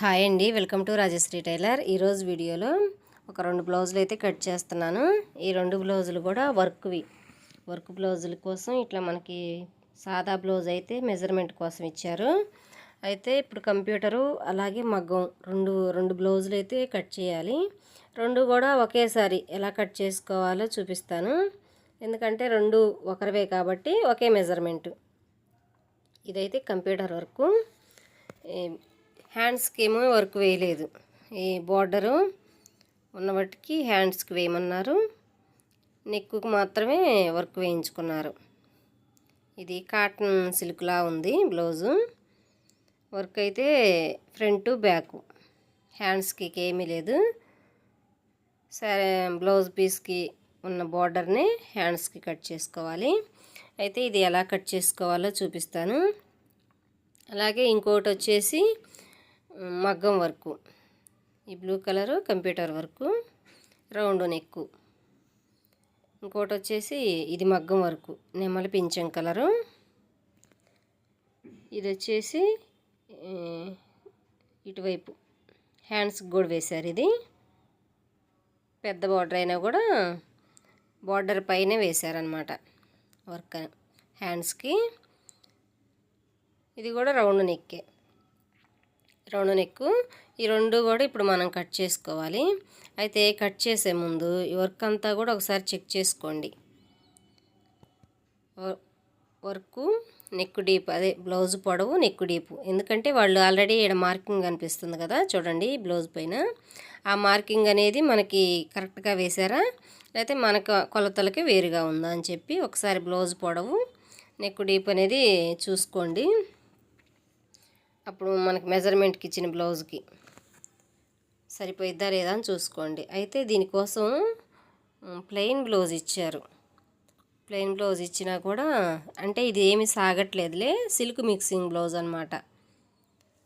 Hi అండి. Welcome to Rajashree tailor. ఈరోజు వీడియోలో ఒక రెండు బ్లౌజులు అయితే కట్ చేస్తున్నాను. ఈ రెండు బ్లౌజులు కూడా వర్క్వి. వర్క్ బ్లౌజుల కోసం ఇట్లా మనకి సాదా బ్లౌజ్ అయితే మెజర్మెంట్ కోసం ఇచ్చారు. అయితే ఇప్పుడు కంప్యూటరు అలాగే మగ్గం రెండు రెండు బ్లౌజులు అయితే కట్ చేయాలి. రెండు కూడా ఒకేసారి ఎలా కట్ చేసుకోవాలో చూపిస్తాను. ఎందుకంటే రెండు ఒకరివే కాబట్టి ఒకే మెజర్మెంటు ఇదైతే కంప్యూటర్ వర్కు. హ్యాండ్స్కి ఏమో వర్క్ వేయలేదు. ఈ బార్డరు ఉన్న వాటికి హ్యాండ్స్కి వేయమన్నారు. నెక్కుకు మాత్రమే వర్క్ వేయించుకున్నారు. ఇది కాటన్ సిల్క్లా ఉంది బ్లౌజు. వర్క్ అయితే ఫ్రంట్ బ్యాక్. హ్యాండ్స్కి ఏమీ లేదు. సరే బ్లౌజ్ పీస్కి ఉన్న బార్డర్ని హ్యాండ్స్కి కట్ చేసుకోవాలి. అయితే ఇది ఎలా కట్ చేసుకోవాలో చూపిస్తాను. అలాగే ఇంకోటి వచ్చేసి మగ్గం వర్కు. ఈ blue colour computer work round neck. ఇంకోటి వచ్చేసి ఇది మగ్గం వర్కు నెమలి పింఛం కలరు. ఇది వచ్చేసి ఇటువైపు హ్యాండ్స్కి కూడా వేశారు ఇది. పెద్ద బార్డర్ అయినా కూడా బార్డర్ పైన వేశారనమాట వర్క్ హ్యాండ్స్కి. ఇది కూడా రౌండ్ నెక్కే. రౌండ్ నెక్ ఈ రెండు కూడా ఇప్పుడు మనం కట్ చేసుకోవాలి. అయితే కట్ చేసే ముందు ఈ వర్క్ అంతా కూడా ఒకసారి చెక్ చేసుకోండి. వర్క్ వర్కు నెక్ డీప్ అదే బ్లౌజ్ పొడవు నెక్ డీపు. ఎందుకంటే వాళ్ళు ఆల్రెడీ ఇక్కడ మార్కింగ్ అనిపిస్తుంది కదా చూడండి బ్లౌజ్ పైన. ఆ మార్కింగ్ అనేది మనకి కరెక్ట్గా వేశారా? లేకపోతే మనకు కొలతలకి వేరుగా ఉందా అని చెప్పి ఒకసారి బ్లౌజ్ పొడవు నెక్ డీప్ అనేది చూసుకోండి. అప్పుడు మనకి మెజర్మెంట్కి ఇచ్చిన బ్లౌజ్కి సరిపోయిద్దా లేదా అని చూసుకోండి. అయితే దీనికోసం ప్లెయిన్ బ్లౌజ్ ఇచ్చారు. ప్లెయిన్ బ్లౌజ్ ఇచ్చినా కూడా అంటే ఇది ఏమి సాగట్లేదులే సిల్క్ మిక్సింగ్ బ్లౌజ్ అనమాట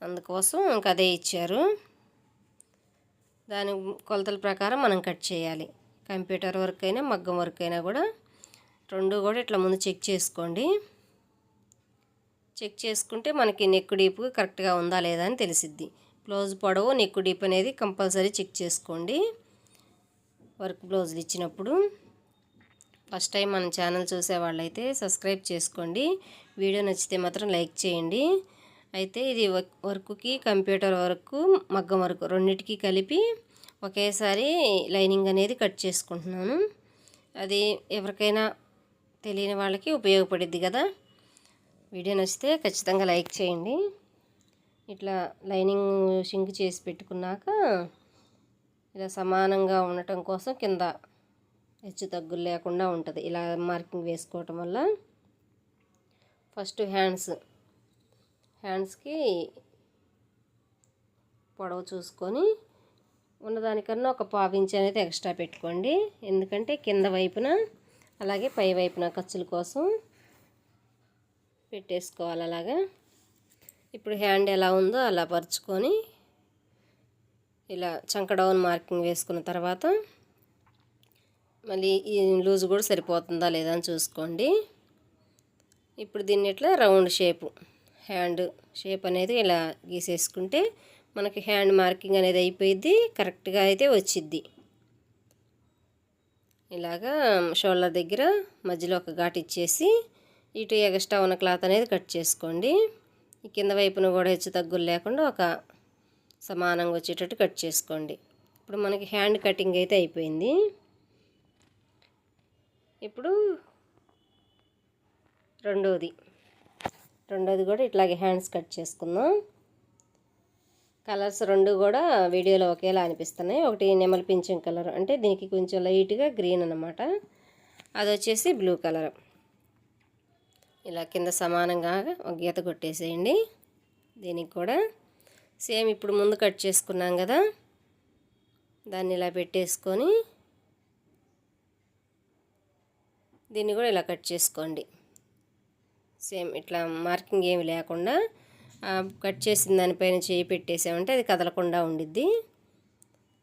అందుకోసం ఇంక అదే ఇచ్చారు. దాని కొలతల ప్రకారం మనం కట్ చేయాలి. కంప్యూటర్ వర్క్ అయినా మగ్గం వర్క్ అయినా కూడా రెండు కూడా ఇట్లా ముందు చెక్ చేసుకోండి. చెక్ చేసుకుంటే మనకి నెక్ డీప్ కరెక్ట్గా ఉందా లేదా అని తెలిసిద్ది. బ్లౌజ్ పొడవు నెక్ డీప్ అనేది కంపల్సరీ చెక్ చేసుకోండి. వర్క్ బ్లౌజులు ఇచ్చినప్పుడు. ఫస్ట్ టైం మన ఛానల్ చూసే వాళ్ళైతే సబ్స్క్రైబ్ చేసుకోండి. వీడియో నచ్చితే మాత్రం లైక్ చేయండి. అయితే ఇది వర్క్ వర్క్కి కంప్యూటర్ వర్క్ మగ్గం వర్క్ రెండింటికి కలిపి ఒకేసారి లైనింగ్ అనేది కట్ చేసుకుంటున్నాను. అది ఎవరికైనా తెలియని వాళ్ళకి ఉపయోగపడిద్ది కదా. వీడియో నచ్చితే ఖచ్చితంగా లైక్ చేయండి. ఇట్లా లైనింగ్ షింక్ చేసి పెట్టుకున్నాక ఇలా సమానంగా ఉండటం కోసం కింద హెచ్చు తగ్గులు లేకుండా ఉంటుంది. ఇలా మార్కింగ్ వేసుకోవటం వల్ల ఫస్ట్ హ్యాండ్స్ హ్యాండ్స్కి పొడవు చూసుకొని ఉన్నదానికన్నా ఒక పావించి అనేది ఎక్స్ట్రా పెట్టుకోండి. ఎందుకంటే కింద వైపున అలాగే పై వైపున ఖర్చుల కోసం పెట్టేసుకోవాలి అలాగా. ఇప్పుడు హ్యాండ్ ఎలా ఉందో అలా పరుచుకొని ఇలా చంక డౌన్ మార్కింగ్ వేసుకున్న తర్వాత మళ్ళీ ఈ లూజ్ కూడా సరిపోతుందా లేదా అని చూసుకోండి. ఇప్పుడు దీన్ని ఇట్లా రౌండ్ షేపు హ్యాండ్ షేప్ అనేది ఇలా గీసేసుకుంటే మనకి హ్యాండ్ మార్కింగ్ అనేది అయిపోయింది కరెక్ట్గా అయితే వచ్చిద్ది. ఇలాగా షోల్డర్ దగ్గర మధ్యలో ఒక ఘాట్ ఇచ్చేసి ఇటు ఎగస్ట్రా ఉన్న క్లాత్ అనేది కట్ చేసుకోండి. ఈ కింద వైపున కూడా హెచ్చు తగ్గులు లేకుండా ఒక సమానంగా వచ్చేటట్టు కట్ చేసుకోండి. ఇప్పుడు మనకి హ్యాండ్ కటింగ్ అయితే అయిపోయింది. ఇప్పుడు రెండోది. రెండోది కూడా ఇట్లాగే హ్యాండ్స్ కట్ చేసుకుందాం. కలర్స్ రెండు కూడా వీడియోలో ఒకేలా అనిపిస్తున్నాయి. ఒకటి నెమలి పింఛం కలర్ అంటే దీనికి కొంచెం లైట్గా గ్రీన్ అనమాట అది వచ్చేసి బ్లూ కలర్. ఇలా కింద సమానంగా ఒక గీత కొట్టేసేయండి. దీనికి కూడా సేమ్ ఇప్పుడు ముందు కట్ చేసుకున్నాం కదా. దాన్ని ఇలా పెట్టేసుకొని దీన్ని కూడా ఇలా కట్ చేసుకోండి. సేమ్ ఇట్లా మార్కింగ్ ఏమి లేకుండా కట్ చేసిన దానిపైన చేయి పెట్టేసామంటే అది కదలకుండా ఉండిద్ది.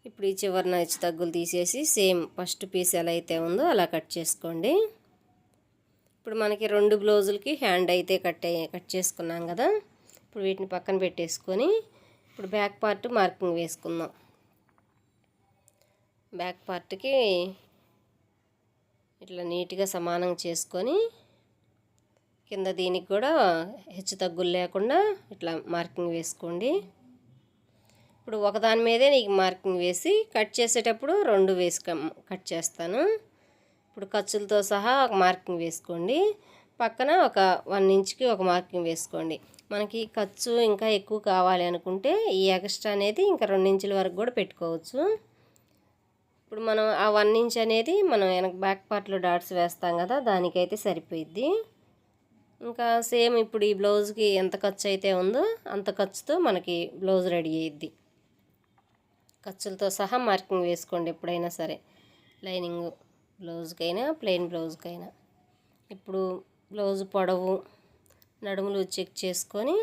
ఇప్పుడు ఈ చివరిన ఇచ్చి తగ్గులు తీసేసి సేమ్ ఫస్ట్ పీస్ ఎలా అయితే ఉందో అలా కట్ చేసుకోండి. ఇప్పుడు మనకి రెండు బ్లౌజులకి హ్యాండ్ అయితే కట్ కట్ చేసుకున్నాం కదా. ఇప్పుడు వీటిని పక్కన పెట్టేసుకొని ఇప్పుడు బ్యాక్ పార్ట్ మార్కింగ్ వేసుకుందాం. బ్యాక్ పార్ట్కి ఇట్లా నీట్గా సమానం చేసుకొని కింద దీనికి కూడా హెచ్చు తగ్గులు లేకుండా ఇట్లా మార్కింగ్ వేసుకోండి. ఇప్పుడు ఒకదాని మీదే నీకు మార్కింగ్ వేసి కట్ చేసేటప్పుడు రెండు వేసి కట్ చేస్తాను. ఇప్పుడు ఖర్చులతో సహా ఒక మార్కింగ్ వేసుకోండి. పక్కన ఒక వన్ ఇంచ్కి ఒక మార్కింగ్ వేసుకోండి. మనకి ఖర్చు ఇంకా ఎక్కువ కావాలి అనుకుంటే ఈ ఎక్స్ట్రా అనేది ఇంకా రెండు ఇంచుల వరకు కూడా పెట్టుకోవచ్చు. ఇప్పుడు మనం ఆ వన్ ఇంచ్ అనేది మనం వెనక బ్యాక్ పార్ట్లో డాట్స్ వేస్తాం కదా దానికైతే సరిపోయిద్ది. ఇంకా సేమ్ ఇప్పుడు ఈ బ్లౌజ్కి ఎంత ఖర్చు అయితే ఉందో అంత ఖర్చుతో మనకి బ్లౌజ్ రెడీ అయ్యిద్ది ఖర్చులతో సహా మార్కింగ్ వేసుకోండి ఎప్పుడైనా సరే. లైనింగ్ బ్లౌజ్కైనా ప్లెయిన్ బ్లౌజ్కైనా. ఇప్పుడు బ్లౌజ్ పొడవు నడుములు చెక్ చేసుకొని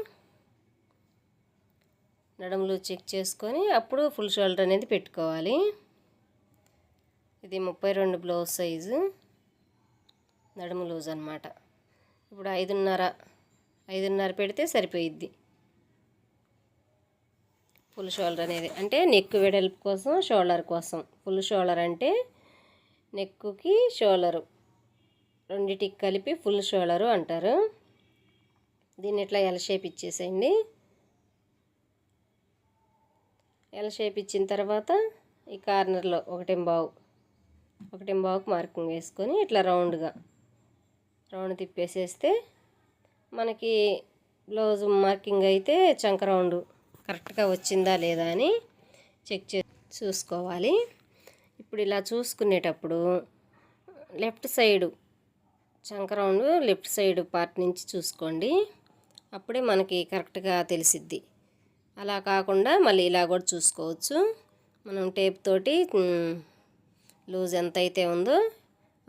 నడుములు చెక్ చేసుకొని అప్పుడు ఫుల్ షోల్డర్ అనేది పెట్టుకోవాలి. ఇది ముప్పై రెండు బ్లౌజ్ సైజు నడుము లూజ్ అనమాట ఇప్పుడు ఐదున్నర ఐదున్నర పెడితే సరిపోయిద్ది. ఫుల్ షోల్డర్ అనేది. అంటే నెక్ వెడల్పు కోసం షోల్డర్ కోసం. ఫుల్ షోల్డర్ అంటే నెక్కుకి షోలరు. రెండిటికి కలిపి ఫుల్ షోలరు అంటారు. దీన్ని ఇట్లా ఎల్ షేప్ ఇచ్చేసేయండి. ఎల్ షేప్ ఇచ్చిన తర్వాత ఈ కార్నర్లో ఒకటెంబావు ఒకటెంబావుకి మార్కింగ్ వేసుకొని ఇట్లా రౌండ్గా రౌండ్ తిప్పేసేస్తే మనకి బ్లౌజ్ మార్కింగ్ అయితే చంక రౌండ్ కరెక్ట్గా వచ్చిందా లేదా అని చెక్ చే చూసుకోవాలి. ఇప్పుడు ఇలా చూసుకునేటప్పుడు లెఫ్ట్ సైడు చంక రౌండ్ లెఫ్ట్ సైడ్ పార్ట్ నుంచి చూసుకోండి. అప్పుడే మనకి కరెక్ట్గా తెలిసిద్ది. అలా కాకుండా మళ్ళీ ఇలా కూడా చూసుకోవచ్చు. మనం టేప్ తోటి లూజ్ ఎంత అయితే ఉందో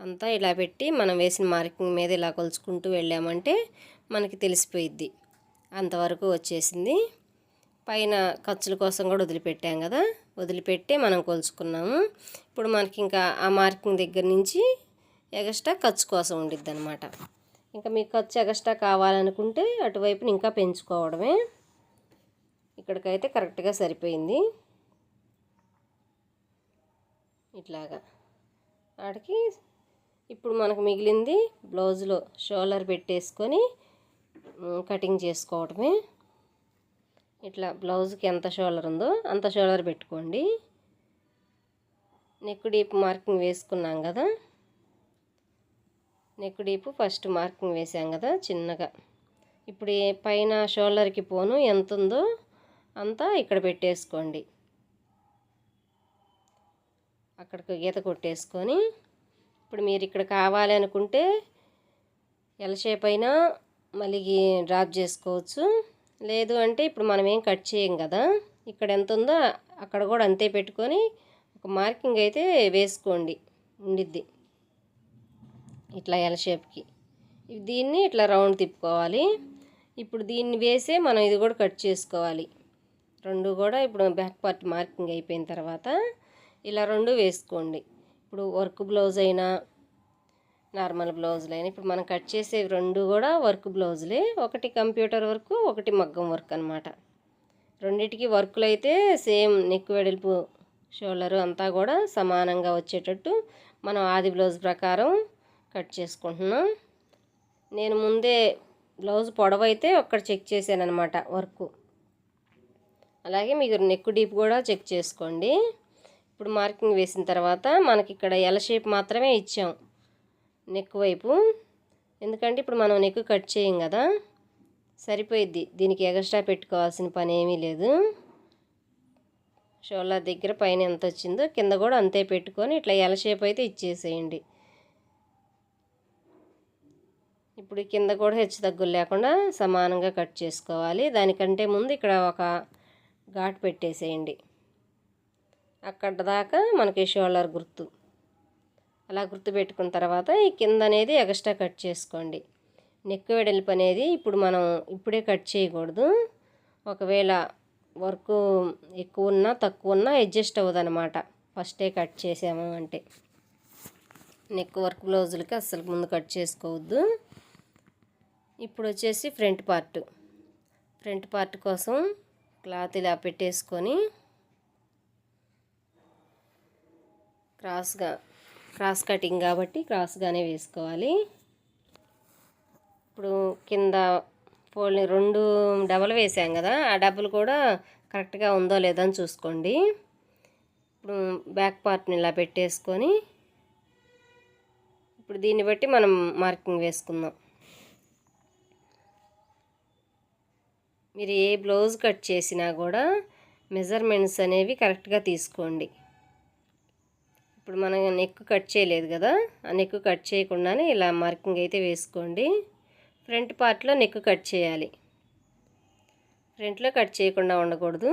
అంతా ఇలా పెట్టి మనం వేసిన మార్కింగ్ మీద ఇలా కొలుచుకుంటూ వెళ్ళామంటే మనకి తెలిసిపోయిద్ది. అంతవరకు వచ్చేసింది. పైన ఖర్చుల కోసం కూడా వదిలిపెట్టాం కదా. వదిలిపెట్టి మనం కొలుచుకున్నాము ఇప్పుడు మనకి ఇంకా ఆ మార్కింగ్ దగ్గర నుంచి ఎగస్ట్రా ఖర్చు కోసం ఉండిద్ది అనమాట ఇంకా మీకు ఖర్చు ఎగస్ట్రా కావాలనుకుంటే అటువైపున ఇంకా పెంచుకోవడమే. ఇక్కడికైతే కరెక్ట్గా సరిపోయింది. ఇట్లాగా. వాటికి ఇప్పుడు మనకు మిగిలింది బ్లౌజ్లో షోలర్ పెట్టేసుకొని కటింగ్ చేసుకోవడమే. ఇట్లా బ్లౌజ్కి ఎంత షోల్డర్ ఉందో అంత షోల్డర్ పెట్టుకోండి. నెక్ డీప్ మార్కింగ్ వేసుకున్నాం కదా. నెక్ డీప్ ఫస్ట్ మార్కింగ్ వేసాం కదా చిన్నగా. ఇప్పుడు పైన షోల్డర్కి పోను ఎంత ఉందో అంతా ఇక్కడ పెట్టేసుకోండి. అక్కడికి గీత కొట్టేసుకొని ఇప్పుడు మీరు ఇక్కడ కావాలి అనుకుంటే ఎల్ షేప్ అయినా మళ్ళీ డ్రాప్ చేసుకోవచ్చు. లేదు అంటే ఇప్పుడు మనం ఏం కట్ చేయం కదా. ఇక్కడ ఎంత ఉందో అక్కడ కూడా అంతే పెట్టుకొని ఒక మార్కింగ్ అయితే వేసుకోండి. ఉండిద్ది. ఇట్లా ఎల్ షేప్కి దీన్ని ఇట్లా రౌండ్ తిప్పుకోవాలి. ఇప్పుడు దీన్ని వేసే మనం ఇది కూడా కట్ చేసుకోవాలి. రెండు కూడా ఇప్పుడు బ్యాక్ పార్ట్ మార్కింగ్ అయిపోయిన తర్వాత ఇలా రెండు వేసుకోండి. ఇప్పుడు వర్క్ బ్లౌజ్ అయినా నార్మల్ బ్లౌజులు ఇప్పుడు మనం కట్ చేసే రెండు కూడా వర్క్ బ్లౌజులే. ఒకటి కంప్యూటర్ వర్క్ ఒకటి మగ్గం వర్క్ అనమాట రెండిటికి వర్కులు అయితే సేమ్ నెక్ వెడల్పు షోల్డరు అంతా కూడా సమానంగా వచ్చేటట్టు మనం ఆది బ్లౌజ్ ప్రకారం కట్ చేసుకుంటున్నాం. నేను ముందే బ్లౌజ్ పొడవైతే ఒక్కడ చెక్ చేశాను అనమాట వర్క్. అలాగే మీకు నెక్ డీప్ కూడా చెక్ చేసుకోండి. ఇప్పుడు మార్కింగ్ వేసిన తర్వాత మనకి ఇక్కడ ఎల్ షేప్ మాత్రమే ఇచ్చాం. నెక్ వైపు. ఎందుకంటే ఇప్పుడు మనం నెక్ కట్ చేయం కదా. సరిపోయిద్ది. దీనికి ఎగస్ట్రా పెట్టుకోవాల్సిన పని ఏమీ లేదు. షోల్డర్ దగ్గర పైన ఎంత వచ్చిందో కింద కూడా అంతే పెట్టుకొని ఇట్లా ఎల షేప్ అయితే ఇచ్చేసేయండి. ఇప్పుడు కింద కూడా హెచ్చు తగ్గులు లేకుండా సమానంగా కట్ చేసుకోవాలి. దానికంటే ముందు ఇక్కడ ఒక ఘాట్ పెట్టేసేయండి. అక్కడ దాకా మనకి షోల్డర్ గుర్తు. అలా గుర్తుపెట్టుకున్న తర్వాత ఈ కింద అనేది ఎక్స్ట్రా కట్ చేసుకోండి. నెక్ వెడల్పు అనేది ఇప్పుడు మనం ఇప్పుడే కట్ చేయకూడదు. ఒకవేళ వర్క్ ఎక్కువ ఉన్నా తక్కువ ఉన్నా అడ్జస్ట్ అవ్వదనమాట ఫస్టే కట్ చేసాము అంటే. నెక్ వర్క్ బ్లౌజులకి అస్సలు ముందు కట్ చేసుకోవద్దు. ఇప్పుడు వచ్చేసి ఫ్రంట్ పార్ట్. ఫ్రంట్ పార్ట్ కోసం క్లాత్ ఇలా పెట్టేసుకొని క్రాస్గా క్రాస్ కటింగ్ కాబట్టి క్రాస్గానే వేసుకోవాలి. ఇప్పుడు కింద ఫోల్డ్ రెండు డబల్ వేసాం కదా ఆ డబ్బులు కూడా కరెక్ట్గా ఉందో లేదో అని చూసుకోండి. ఇప్పుడు బ్యాక్ పార్ట్ని ఇలా పెట్టేసుకొని ఇప్పుడు దీన్ని బట్టి మనం మార్కింగ్ వేసుకుందాం. మీరు ఏ బ్లౌజ్ కట్ చేసినా కూడా మెజర్మెంట్స్ అనేవి కరెక్ట్గా తీసుకోండి. ఇప్పుడు మనం నెక్ కట్ చేయలేదు కదా ఆ నెక్ కట్ చేయకుండానే ఇలా మార్కింగ్ అయితే వేసుకోండి. ఫ్రంట్ పార్ట్లో నెక్ కట్ చేయాలి. ఫ్రంట్లో కట్ చేయకుండా ఉండకూడదు.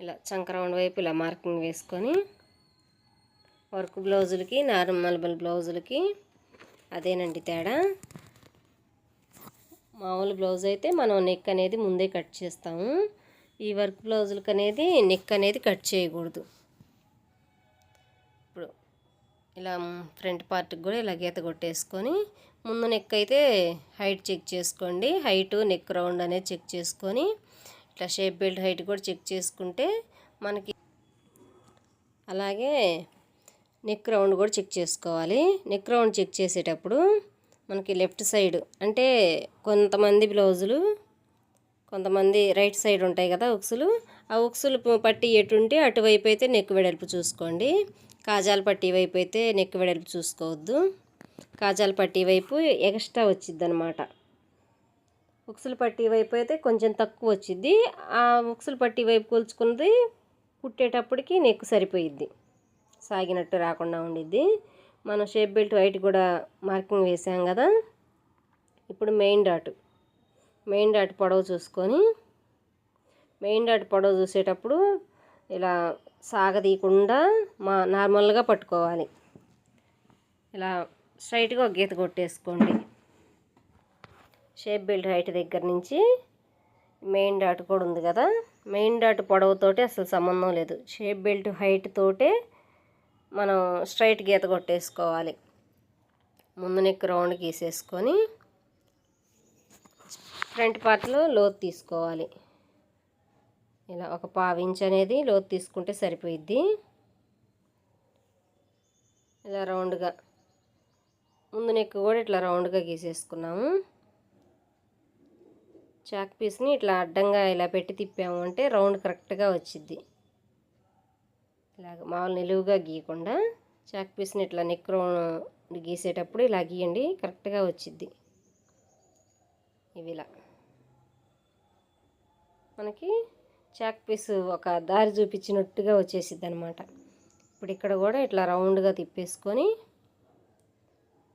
ఇలా చంకరౌండ్ వైపు ఇలా మార్కింగ్ వేసుకొని వర్క్ బ్లౌజులకి నార్మల్ బ్లౌజులకి అదేనండి తేడా. మామూలు బ్లౌజ్ అయితే మనం నెక్ అనేది ముందే కట్ చేస్తాము. ఈ వర్క్ బ్లౌజులకి అనేది నెక్ అనేది కట్ చేయకూడదు. ఇలా ఫ్రంట్ పార్ట్కి కూడా ఇలా గీత కొట్టేసుకొని ముందు నెక్ అయితే హైట్ చెక్ చేసుకోండి. హైట్ నెక్ రౌండ్ అనేది చెక్ చేసుకొని ఇట్లా షేప్ బెల్ట్ హైట్ కూడా చెక్ చేసుకుంటే మనకి అలాగే నెక్ రౌండ్ కూడా చెక్ చేసుకోవాలి. నెక్ రౌండ్ చెక్ చేసేటప్పుడు మనకి లెఫ్ట్ సైడ్ అంటే కొంతమంది బ్లౌజులు కొంతమంది రైట్ సైడ్ ఉంటాయి కదా ఉక్సులు. ఆ ఉక్సులు పట్టి ఎటుంటే అటువైపు అయితే నెక్ వెడల్పు చూసుకోండి. కాజాల పట్టి వైపు అయితే నెక్ వెడల్పు చూసుకోవద్దు. కాజాల పట్టి వైపు ఎక్స్ట్రా వచ్చిద్ది అనమాట ఉక్సుల పట్టి వైపు అయితే కొంచెం తక్కువ వచ్చింది ఆ ఉక్సుల పట్టి వైపు కూల్చుకుంది కుట్టేటప్పటికి నెక్ సరిపోయిద్ది. సాగినట్టు రాకుండా ఉండిద్ది. మనం షేప్ బెల్ట్ వైట్ కూడా మార్కింగ్ వేసాం కదా. ఇప్పుడు మెయిన్ డాట్. మెయిన్ డాట్ పొడవు చూసుకొని మెయిన్ డాట్ పొడవు చూసేటప్పుడు ఇలా సాగదీయకుండా మా నార్మల్గా పట్టుకోవాలి. ఇలా స్ట్రైట్గా ఒక గీత కొట్టేసుకోండి. షేప్ బెల్ట్ హైట్ దగ్గర నుంచి మెయిన్ డాట్ కూడా ఉంది కదా మెయిన్ డాట్ పొడవుతోటి అసలు సంబంధం లేదు. షేప్ బెల్ట్ హైట్ తోటే మనం స్ట్రైట్ గీత కొట్టేసుకోవాలి. ముందు నెక్ రౌండ్ గీసేసుకొని ఫ్రంట్ పార్ట్లో లోతు తీసుకోవాలి. ఇలా ఒక పావు అనేది లోతు తీసుకుంటే సరిపోయిద్ది. ఇలా రౌండ్గా ముందు నెక్ కూడా ఇట్లా రౌండ్గా గీసేసుకున్నాము. చాక్ పీస్ని ఇట్లా అడ్డంగా ఇలా పెట్టి తిప్పాము అంటే రౌండ్ కరెక్ట్గా వచ్చిద్ది. ఇలాగ మామూలు నిలువుగా గీయకుండా చాక్ పీస్ని ఇట్లా నెక్ రౌండ్ గీసేటప్పుడు ఇలా గీయండి కరెక్ట్గా వచ్చిద్ది. ఇవి ఇలా మనకి చాక్ పీస్ ఒక దారి చూపించినట్టుగా వచ్చేసిద్ది అనమాట ఇప్పుడు ఇక్కడ కూడా ఇట్లా రౌండ్గా తిప్పేసుకొని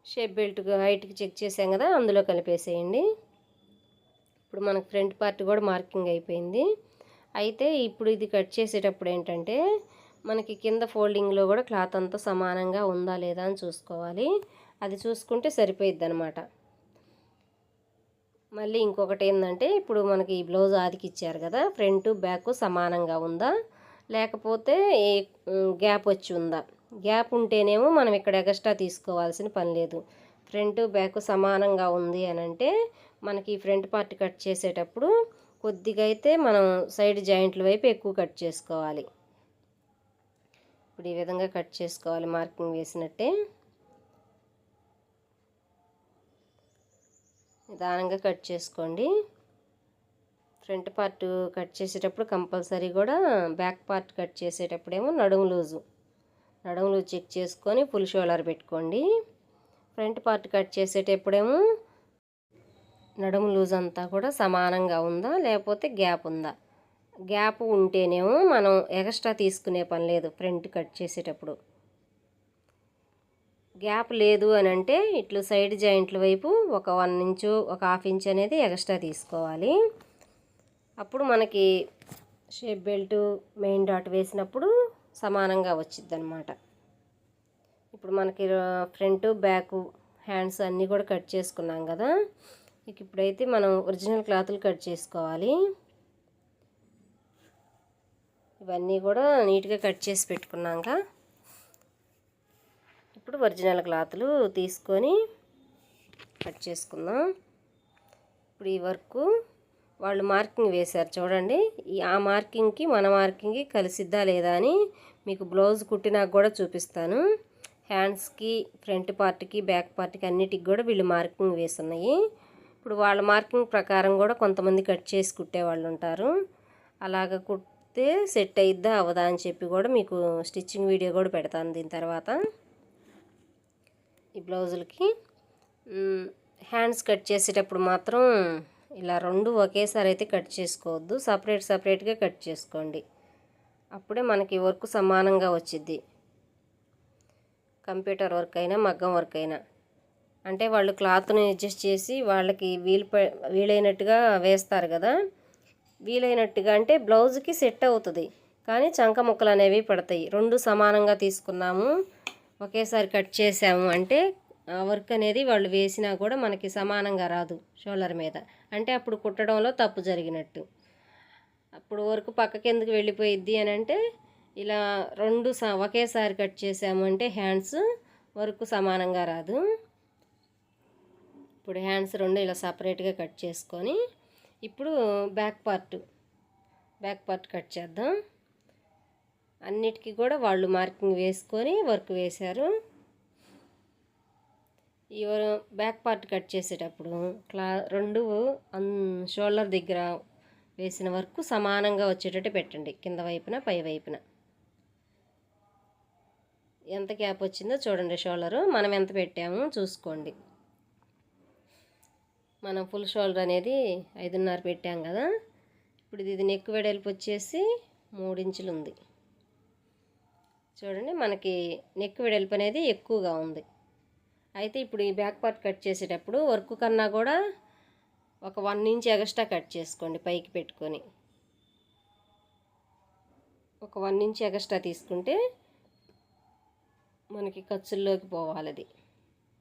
షేప్ బెల్ట్ హైట్కి చెక్ చేసాం కదా అందులో కలిపేసేయండి. ఇప్పుడు మనకు ఫ్రంట్ పార్ట్ కూడా మార్కింగ్ అయిపోయింది. అయితే ఇప్పుడు ఇది కట్ చేసేటప్పుడు ఏంటంటే మనకి కింద ఫోల్డింగ్లో కూడా క్లాత్ అంతా సమానంగా ఉందా లేదా అని చూసుకోవాలి. అది చూసుకుంటే సరిపోయిద్ది అనమాట మళ్ళీ ఇంకొకటి ఏంటంటే ఇప్పుడు మనకి ఈ బ్లౌజ్ ఆదికి ఇచ్చారు కదా ఫ్రంట్ బ్యాక్ సమానంగా ఉందా? లేకపోతే ఏ గ్యాప్ వచ్చి ఉందా? గ్యాప్ ఉంటేనేమో మనం ఇక్కడ ఎక్స్ట్రా తీసుకోవాల్సిన పని లేదు. ఫ్రంట్ బ్యాక్ సమానంగా ఉంది అని అంటే మనకి ఫ్రంట్ పార్ట్ కట్ చేసేటప్పుడు కొద్దిగా అయితే మనం సైడ్ జాయింట్ల వైపు ఎక్కువ కట్ చేసుకోవాలి. ఇప్పుడు ఈ విధంగా కట్ చేసుకోవాలి మార్కింగ్ వేసినట్టే. నిదానంగా కట్ చేసుకోండి. ఫ్రంట్ పార్ట్ కట్ చేసేటప్పుడు కంపల్సరీ కూడా బ్యాక్ పార్ట్ కట్ చేసేటప్పుడేమో నడుము లూజు. నడుము లూజ్ చెక్ చేసుకొని ఫుల్ షోలర్ పెట్టుకోండి. ఫ్రంట్ పార్ట్ కట్ చేసేటప్పుడేమో నడుము లూజ్ అంతా కూడా సమానంగా ఉందా లేకపోతే గ్యాప్ ఉందా? గ్యాప్ ఉంటేనేమో మనం ఎక్స్ట్రా తీసుకునే పని లేదు ఫ్రంట్ కట్ చేసేటప్పుడు. గ్యాప్ లేదు అని అంటే ఇట్లు సైడ్ జాయింట్ల వైపు ఒక వన్ ఇంచు ఒక హాఫ్ ఇంచ్ అనేది ఎక్స్ట్రా తీసుకోవాలి. అప్పుడు మనకి షేప్ బెల్ట్ మెయిన్ డాట్ వేసినప్పుడు సమానంగా వచ్చిద్ది అనమాట ఇప్పుడు మనకి ఫ్రంట్ బ్యాక్ హ్యాండ్స్ అన్నీ కూడా కట్ చేసుకున్నాం కదా. ఇక ఇప్పుడైతే మనం ఒరిజినల్ క్లాతులు కట్ చేసుకోవాలి. ఇవన్నీ కూడా నీట్గా కట్ చేసి పెట్టుకున్నాక ఇప్పుడు ఒరిజినల్ క్లాత్లు తీసుకొని కట్ చేసుకుందాం. ఇప్పుడు ఈ వర్క్ వాళ్ళు మార్కింగ్ వేశారు చూడండి. ఆ మార్కింగ్కి మన మార్కింగ్కి కలిసిద్దా లేదా అని మీకు బ్లౌజ్ కుట్టినాక కూడా చూపిస్తాను. హ్యాండ్స్కి ఫ్రంట్ పార్ట్కి బ్యాక్ పార్ట్కి అన్నిటికి కూడా వీళ్ళు మార్కింగ్ వేస్తున్నాయి ఇప్పుడు వాళ్ళ మార్కింగ్ ప్రకారం కూడా కొంతమంది కట్ చేసి కుట్టే వాళ్ళు ఉంటారు. అలాగ కుడితే సెట్ అయిద్దా అవదా అని చెప్పి కూడా మీకు స్టిచ్చింగ్ వీడియో కూడా పెడతాను దీని తర్వాత. ఈ బ్లౌజులకి హ్యాండ్స్ కట్ చేసేటప్పుడు మాత్రం ఇలా రెండు ఒకేసారి అయితే కట్ చేసుకోవద్దు. సపరేట్ సపరేట్గా కట్ చేసుకోండి. అప్పుడే మనకి వర్క్ సమానంగా వచ్చిద్ది. కంప్యూటర్ వర్క్ అయినా మగ్గం వర్క్ అయినా. అంటే వాళ్ళు క్లాత్ని అడ్జస్ట్ చేసి వాళ్ళకి వీలు వీలైనట్టుగా వేస్తారు కదా. వీలైనట్టుగా అంటే బ్లౌజ్కి సెట్ అవుతుంది. కానీ చంక ముక్కలు అనేవి పడతాయి. రెండు సమానంగా తీసుకున్నాము. ఒకేసారి కట్ చేసాము అంటే ఆ వర్క్ అనేది వాళ్ళు వేసినా కూడా మనకి సమానంగా రాదు షోల్డర్ మీద. అంటే అప్పుడు కుట్టడంలో తప్పు జరిగినట్టు. అప్పుడు వర్క్ పక్కకి ఎందుకు వెళ్ళిపోయిద్ది అని అంటే ఇలా రెండు ఒకేసారి కట్ చేసాము అంటే హ్యాండ్స్ వర్క్ సమానంగా రాదు. ఇప్పుడు హ్యాండ్స్ రెండు ఇలా సపరేట్గా కట్ చేసుకొని ఇప్పుడు back part back part cut చేద్దాం. అన్నిటికీ కూడా వాళ్ళు మార్కింగ్ వేసుకొని వర్క్ వేశారు. ఈ బ్యాక్ పార్ట్ కట్ చేసేటప్పుడు క్లా రెండు షోల్డర్ దగ్గర వేసిన వర్క్ సమానంగా వచ్చేటట్టు పెట్టండి కింద వైపున పై వైపున. ఎంత గ్యాప్ వచ్చిందో చూడండి షోల్డరు. మనం ఎంత పెట్టాము చూసుకోండి. మనం ఫుల్ షోల్డర్ అనేది ఐదున్నర పెట్టాం కదా. ఇప్పుడు ఇది నెక్ వెడల్పు వచ్చేసి మూడించులు ఉంది. చూడండి మనకి నెక్ వెడల్పు అనేది ఎక్కువగా ఉంది. అయితే ఇప్పుడు ఈ బ్యాక్ పార్ట్ కట్ చేసేటప్పుడు వర్క్ కన్నా కూడా ఒక వన్ ఇంచ్ ఎగస్ట్రా కట్ చేసుకోండి పైకి పెట్టుకొని. ఒక వన్ ఇంచ్ ఎగస్ట్రా తీసుకుంటే మనకి ఖర్చుల్లోకి పోవాలి అది.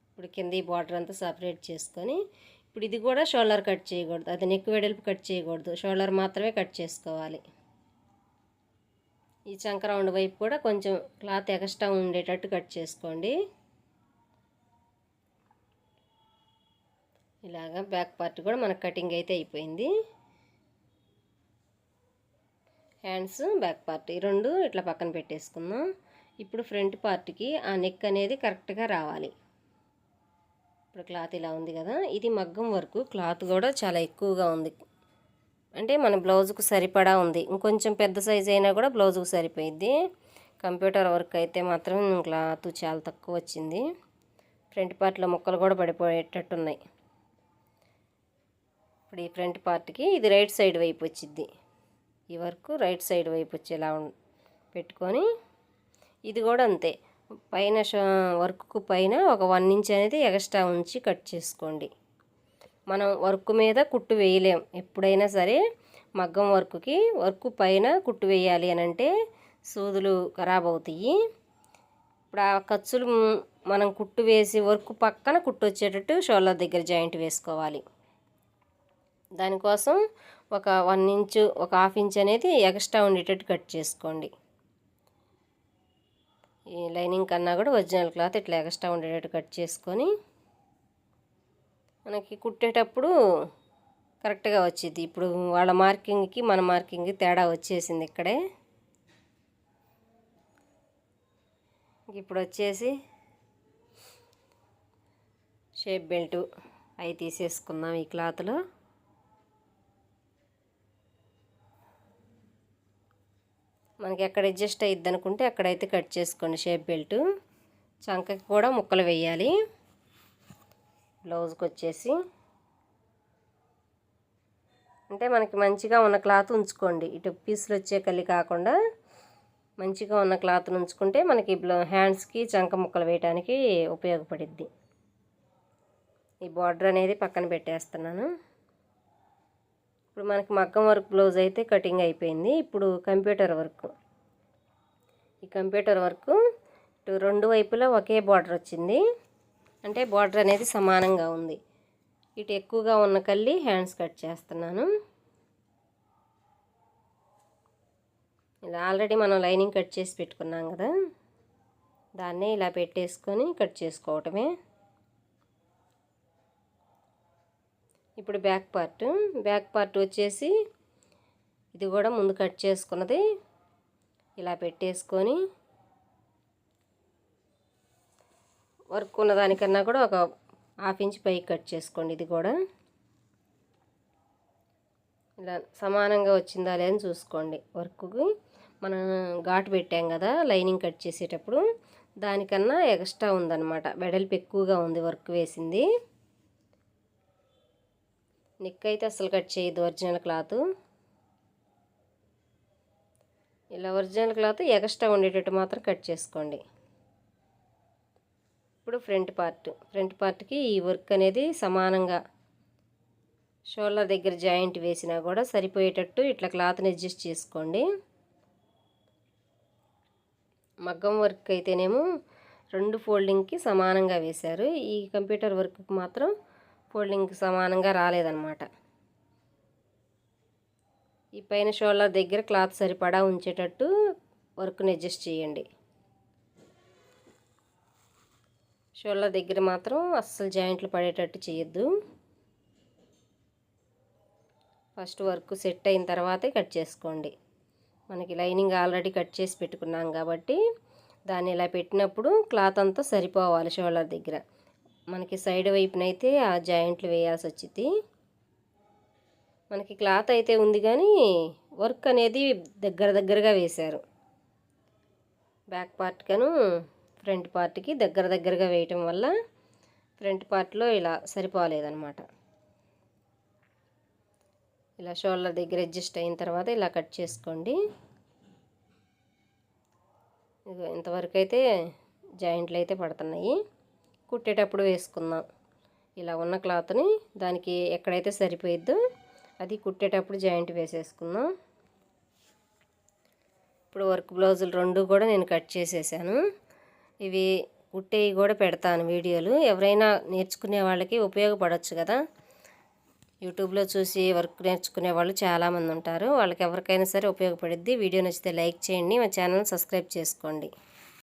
ఇప్పుడు కింద ఈ బార్డర్ అంతా సపరేట్ చేసుకొని ఇప్పుడు ఇది కూడా షోల్డర్ కట్ చేయకూడదు. అది నెక్ వెడల్పు కట్ చేయకూడదు. షోల్డర్ మాత్రమే కట్ చేసుకోవాలి. ఈ చంక రౌండ్ వైపు కూడా కొంచెం క్లాత్ ఎక్స్ట్రా ఉండేటట్టు కట్ చేసుకోండి. ఇలాగా బ్యాక్ పార్ట్ కూడా మనకు కటింగ్ అయితే అయిపోయింది. హ్యాండ్స్ బ్యాక్ పార్ట్ ఈ రెండు ఇట్లా పక్కన పెట్టేసుకుందాం. ఇప్పుడు ఫ్రంట్ పార్ట్కి ఆ నెక్ అనేది కరెక్ట్గా రావాలి. ఇప్పుడు క్లాత్ ఇలా ఉంది కదా ఇది మగ్గం వరకు క్లాత్ కూడా చాలా ఎక్కువగా ఉంది. అంటే మన బ్లౌజ్కు సరిపడా ఉంది. ఇంకొంచెం పెద్ద సైజ్ అయినా కూడా బ్లౌజ్కు సరిపోయిద్ది. కంప్యూటర్ వర్క్ అయితే మాత్రం క్లాత్ చాలా తక్కువ వచ్చింది. ఫ్రంట్ పార్ట్లో ముక్కలు కూడా పడిపోయేటట్టున్నాయి. ఇప్పుడు ఈ ఫ్రంట్ పార్ట్కి ఇది రైట్ సైడ్ వైపు వచ్చింది ఈ వరకు రైట్ సైడ్ వైపు వచ్చేలా పెట్టుకొని ఇది కూడా అంతే. పైన వర్క్కు పైన ఒక వన్ ఇంచ్ అనేది ఎక్స్ట్రా ఉంచి కట్ చేసుకోండి. మనం వర్క్ మీద కుట్టు వేయలేం. ఎప్పుడైనా సరే మగ్గం వర్క్కి వర్క్ పైన కుట్టు వేయాలి అని అంటే సూదులు ఖరాబ్ అవుతాయి. ఇప్పుడు ఆ ఖర్చులు మనం కుట్టు వేసి వర్క్ పక్కన కుట్టు వచ్చేటట్టు షోల్డర్ దగ్గర జాయింట్ వేసుకోవాలి. దానికోసం ఒక వన్ ఇంచు ఒక హాఫ్ ఇంచ్ అనేది ఎక్స్ట్రా ఉండేటట్టు కట్ చేసుకోండి. ఈ లైనింగ్ కన్నా కూడా ఒరిజినల్ క్లాత్ ఇట్లా ఎక్స్ట్రా ఉండేటట్టు కట్ చేసుకొని మనకి కుట్టేటప్పుడు కరెక్ట్గా వచ్చింది ఇప్పుడు వాళ్ళ మార్కింగ్కి మన మార్కింగ్కి తేడా వచ్చేసింది ఇక్కడే. ఇప్పుడు వచ్చేసి షేప్ బెల్ట్ అవి తీసేసుకుందాం ఈ క్లాత్లో. మనకి ఎక్కడ అడ్జస్ట్ అయ్యిద్ది అనుకుంటే అక్కడైతే కట్ చేసుకోండి షేప్ బెల్ట్. చంకకి కూడా ముక్కలు వేయాలి. బ్లౌజ్కి వచ్చేసి అంటే మనకి మంచిగా ఉన్న క్లాత్ ఉంచుకోండి. ఇటు పీసులు వచ్చే కలి కాకుండా మంచిగా ఉన్న క్లాత్ ఉంచుకుంటే మనకి బ్లౌ హ్యాండ్స్కి చంక ముక్కలు వేయడానికి ఉపయోగపడిద్ది. ఈ బార్డర్ అనేది పక్కన పెట్టేస్తున్నాను. ఇప్పుడు మనకి మగ్గం వర్క్ బ్లౌజ్ అయితే కటింగ్ అయిపోయింది. ఇప్పుడు కంప్యూటర్ వర్క్. ఈ కంప్యూటర్ వర్క్ ఇటు రెండు వైపులా ఒకే బార్డర్ వచ్చింది. అంటే బార్డర్ అనేది సమానంగా ఉంది. ఇటు ఎక్కువగా ఉన్న కల్లి హ్యాండ్స్ కట్ చేస్తున్నాను. ఇలా ఆల్రెడీ మనం లైనింగ్ కట్ చేసి పెట్టుకున్నాం కదా. దాన్నే ఇలా పెట్టేసుకొని కట్ చేసుకోవటమే. ఇప్పుడు బ్యాక్ పార్ట్. బ్యాక్ పార్ట్ వచ్చేసి ఇది కూడా ముందు కట్ చేసుకున్నది. ఇలా పెట్టేసుకొని వర్క్ ఉన్న దానికన్నా కూడా ఒక హాఫ్ ఇంచ్ పైకి కట్ చేసుకోండి. ఇది కూడా ఇలా సమానంగా వచ్చిందా లేదని చూసుకోండి. వర్క్కి మనం ఘాటు పెట్టాం కదా లైనింగ్ కట్ చేసేటప్పుడు దానికన్నా ఎక్స్ట్రా ఉందన్నమాట. వెడల్పు ఎక్కువగా ఉంది వర్క్ వేసింది. నెక్ అయితే అసలు కట్ చేయదు ఒరిజినల్ క్లాత్. ఇలా ఒరిజినల్ క్లాత్ ఎక్స్ట్రా ఉండేటట్టు మాత్రం కట్ చేసుకోండి. ఇప్పుడు ఫ్రంట్ పార్ట్. ఫ్రంట్ పార్ట్కి ఈ వర్క్ అనేది సమానంగా. షోల్డర్ దగ్గర జాయింట్ వేసినా కూడా సరిపోయేటట్టు ఇట్లా క్లాత్ని అడ్జస్ట్ చేసుకోండి. మగ్గం వర్క్ అయితేనేమో రెండు ఫోల్డింగ్కి సమానంగా వేశారు. ఈ కంప్యూటర్ వర్క్కి మాత్రం ఫోల్డింగ్కి సమానంగా రాలేదన్నమాట. ఈ పైన షోల్డర్ దగ్గర క్లాత్ సరిపడా ఉంచేటట్టు వర్క్ని అడ్జస్ట్ చేయండి. షోళ్ళ దగ్గర మాత్రం అస్సలు జాయింట్లు పడేటట్టు చేయొద్దు. ఫస్ట్ వర్క్ సెట్ అయిన తర్వాతే కట్ చేసుకోండి. మనకి లైనింగ్ ఆల్రెడీ కట్ చేసి పెట్టుకున్నాం కాబట్టి దాన్ని ఇలా పెట్టినప్పుడు క్లాత్ అంతా సరిపోవాలి షోల్డర్ దగ్గర. మనకి సైడ్ వైపునైతే ఆ జాయింట్లు వేయాల్సి వచ్చింది మనకి క్లాత్ అయితే ఉంది కానీ వర్క్ అనేది దగ్గర దగ్గరగా వేశారు. బ్యాక్ పార్ట్ కను ఫ్రంట్ పార్ట్కి దగ్గర దగ్గరగా వేయటం వల్ల ఫ్రంట్ పార్ట్లో ఇలా సరిపోలేదన్నమాట. ఇలా షోల్డర్ దగ్గర అడ్జస్ట్ అయిన తర్వాత ఇలా కట్ చేసుకోండి. ఇదిగో ఇంతవరకు అయితే జాయింట్లు అయితే పడుతున్నాయి. కుట్టేటప్పుడు వేసుకుందాం. ఇలా ఉన్న క్లాత్ని దానికి ఎక్కడైతే సరిపోయిద్దో అది కుట్టేటప్పుడు జాయింట్ వేసేసుకుందాం. ఇప్పుడు వర్క్ బ్లౌజులు రెండు కూడా నేను కట్ చేసేసాను. ఇవి కుట్టేవి కూడా పెడతాను వీడియోలు. ఎవరైనా నేర్చుకునే వాళ్ళకి ఉపయోగపడవచ్చు కదా. యూట్యూబ్లో చూసి వర్క్ నేర్చుకునే వాళ్ళు చాలామంది ఉంటారు. వాళ్ళకి ఎవరికైనా సరే ఉపయోగపడుద్ది. వీడియో నచ్చితే లైక్ చేయండి. మా ఛానల్ సబ్స్క్రైబ్ చేసుకోండి.